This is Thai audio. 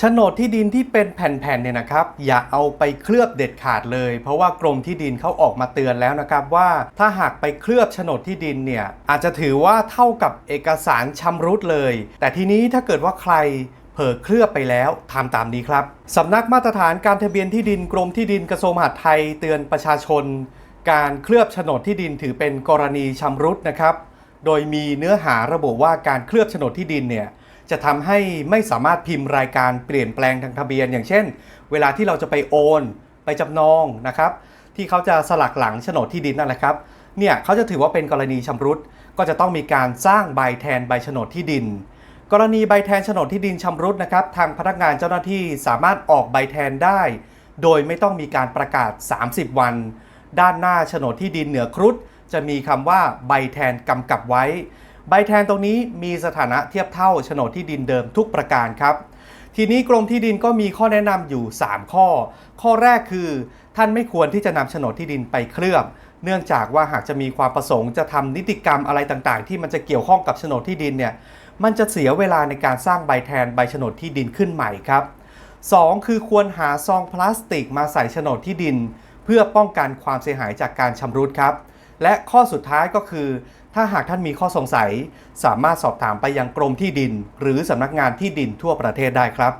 โฉนดที่ดินที่เป็นแผ่นๆเนี่ยนะครับ อย่าเอาไปเคลือบเด็ดขาดเลย เพราะว่ากรมที่ดินเขาออกมาเตือนแล้วนะครับว่าถ้าหากไปเคลือบโฉนดที่ดินเนี่ยอาจจะถือว่าเท่ากับเอกสารชำรุดเลย แต่ทีนี้ถ้าเกิดว่าใครเผลอเคลือบไปแล้วทำตามนี้ครับสำนักมาตรฐานการทะเบียนที่ดินกรมที่ดินกระทรวงมหาดไทยเตือนประชาชน การเคลือบโฉนดที่ดินถือเป็นกรณีชำรุดนะครับ โดยมีเนื้อหาระบุว่าการเคลือบโฉนดที่ดินเนี่ย จะทำให้ไม่สามารถพิมพ์รายการเปลี่ยนแปลงทางทะเบียน อย่างเช่น เวลาที่เราจะไปโอน ไปจำนองนะครับ ที่เขาจะสลักหลังโฉนดที่ดินนั่นแหละครับเนี่ยเขาจะถือว่าเป็นกรณีชำรุดก็จะต้องมีการสร้างใบแทนใบโฉนดที่ดิน กรณีใบแทนโฉนดที่ดินชำรุดนะครับ ทางพนักงานเจ้าหน้าที่สามารถออกใบแทนได้ โดยไม่ต้องมีการประกาศ 30 วัน ด้านหน้าโฉนดที่ดินเหนือครุฑจะมีคำว่าใบแทนกำกับไว้ ใบแทนตรงนี้มีสถานะเทียบเท่าโฉนดที่ดินเดิมทุกประการครับ ทีนี้กรมที่ดินก็มีข้อแนะนำอยู่ 3 ข้อ ข้อแรกคือ ท่านไม่ควรที่จะนำโฉนดที่ดินไปเคลือบ เนื่องจากว่าหากจะมีความประสงค์จะทำนิติกรรมอะไรต่างๆ ที่มันจะเกี่ยวข้องกับโฉนดที่ดินเนี่ยมันจะเสียเวลาในการสร้างใบแทนใบโฉนดที่ดินขึ้นใหม่ครับ 2 คือควรหาซองพลาสติกมาใส่โฉนดที่ดิน เพื่อป้องกันความเสียหายจากการชำรุดครับ และข้อสุดท้ายก็คือ ถ้าหากท่านมีข้อสงสัย สามารถสอบถามไปยังกรมที่ดิน หรือสำนักงานที่ดินทั่วประเทศได้ครับ